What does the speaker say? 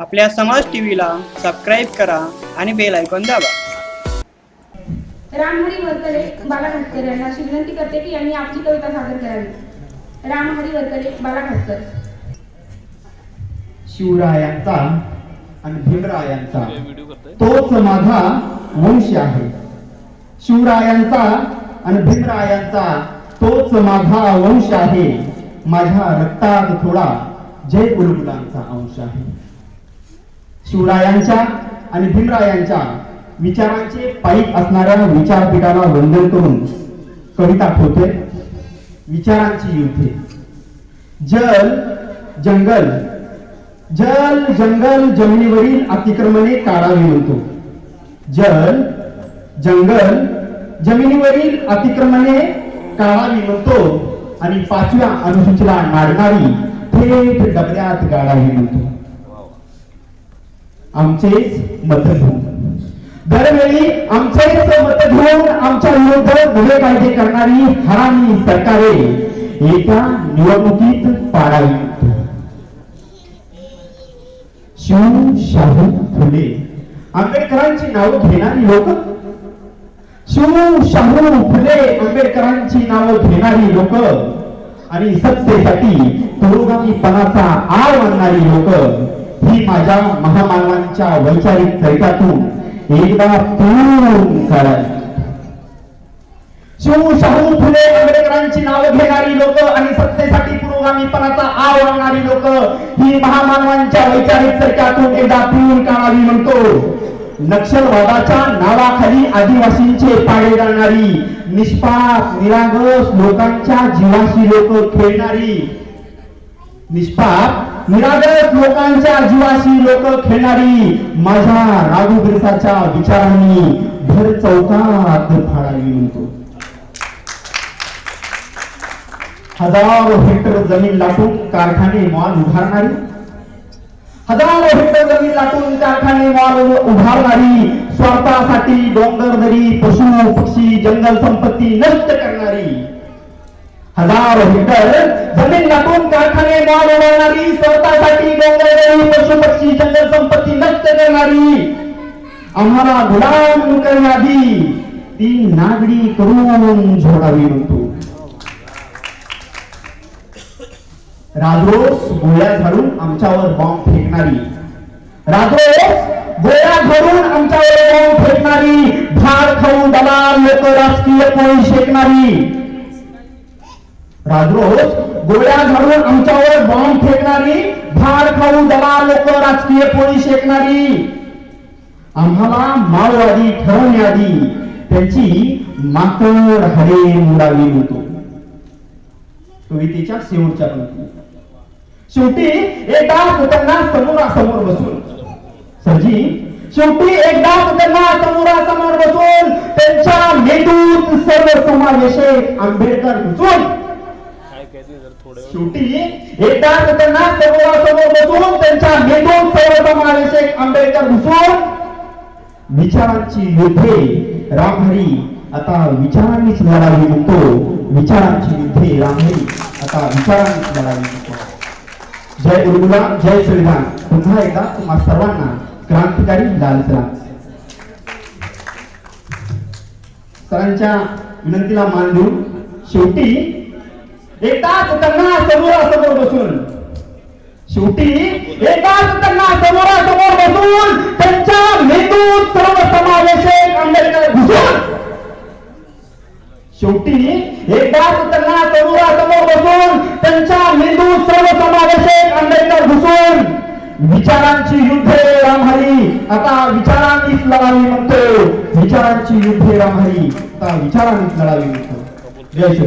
आपल्या समाज टीव्हीला सबस्क्राईब करा आणि बेल आयकॉन दाबा. रामहरी वरकले बालाघाटकर यांना अशी विनंती करते की यांनी आपली कविता सादर करावी. रामहरी वरकले बालाघाटकर शिवरायांचा आणि भीमरायांचा तोच माझा वंश आहे. शिवरायांचा आणि भीमरायांचा तोच माझा वंश आहे. माझ्या रक्तात थोडा जय उलगुलांचा अंश आहे. शिवरायांच्या आणि भीमरायांच्या विचारांचे पाईक असणाऱ्या विचारपीठाला वंदन करून कविता ठेवते. विचारांची युद्धे. जल जंगल. जल जंगल जमिनीवरील अतिक्रमणे काढावी म्हणतो. जल जंगल जमिनीवरील अतिक्रमणे काढावी म्हणतो आणि पाचव्या अनुसूचीला नाडणारी थेट डबऱ्यात गाडावी म्हणतो. आमचेच मत घेऊन दरवेळी आमचेच मत घेऊन आमच्या विरुद्ध नवे कायदे करणारी हरामी सरकारे एका निवडणुकीत पाडावी शिवशाहू फुले आंबेडकरांची नावं घेणारी लोक? शिवशाहू फुले आंबेडकरांची नावं घेणारी लोक? आणि सत्तेसाठी पुरोगामीपणाचा आळ आणणारी लोक? मी माझ्या महामानवांच्या वैचारिक चरित्रातून एकदा पूर्ण काढावी शिव शाहू फुले आंबेडकरांची नाव घेणारी लोक आणि सत्तेसाठी पुरोगामीपणाचा आव आणणारी लोक ही महामानवांच्या वैचारिक चर्चातून एकदा पिळून काढावी म्हणतो. नक्षलवादाच्या नावाखाली आदिवासींचे पाडे जाणारी निष्पाप निरागस लोकांच्या जीवाशी लोक खेळणारी निष्पाप निरागस लोकांच्या जीवाशी लोक खेळणारी माझ्या राजू बिरसाच्या विचारांनी भर चौकात फाळावी म्हणतो. हजारो हेक्टर जमीन लाटून कारखाने मॉल उभारणारी हजारो हेक्टर जमीन लाटून कारखाने मॉल उभारणारी स्वार्थासाठी डोंगर दरी पशु पक्षी जंगल संपत्ती नष्ट करणारी हजारो हेक्टर जमीन लाटून कारखाने माल उडवणारी स्वतःसाठी डोंगरदेवी पशु पक्षी जंगल संपत्ती नष्ट करणारी. आम्हाला गुलाम करण्याआधी ती नागडी करून झोडावी म्हणतो राजरोस गोळ्या झाडून आमच्यावर बॉम्ब फेकणारी. राजरोस गोळ्या झाडून आमच्यावर बॉम्ब फेकणारी. भार खाऊन दलाल लोक राजकीय पोळी शेकणारी. राजरोस गोळ्या घालून आमच्यावर बॉम्ब फेकणारी भाड खाऊ दलाल लोक राजकीय पोळी शेकणारी. आम्हाला माओवादी ठरवण्याआधी त्यांची माकड हरे मुडावी होतो कवितेच्या शेवटच्या पंक्ती शेवटी एकदा त्यांना समोरासमोर बसून. सरजी शेवटी एकदा त्यांना समोरासमोर बसून. त्यांच्या मेंदूत सर्वसमावेशक आंबेडकर घुसून शेवटी एकदा त्यांना समोरासमोर बसून त्यांच्या मेंदूत सर्वसमावेशक आंबेडकर घुसून विचारांची युद्धे रामहरी आता विचारांनीच लढावी म्हणतो. विचारांची युद्धे रामहरी आता विचारांनीच लढावी म्हणतो. जय गुरुला जय संविधान पुन्हा एकदा तुम्हा सर्वांना क्रांतिकारी लाल सरांच्या विनंतीला मान देऊन शेवटी एकाच त्यांना समोरासमोर बसून. शेवटी एकाच त्यांना समोरासमोर बसून त्यांच्या मेंदूत सर्व समावेशक आंबेडकर घुसून. शेवटी एकदाच त्यांना समोरासमोर बसून त्यांच्या मेंदूत सर्व समावेशक आंबेडकर घुसून. विचारांची युद्धे रामहरी आता विचारांनीच लढावी म्हणतो विचारांची युद्धे रामहरी आता विचारांनीच लढावी म्हणतो जय श्री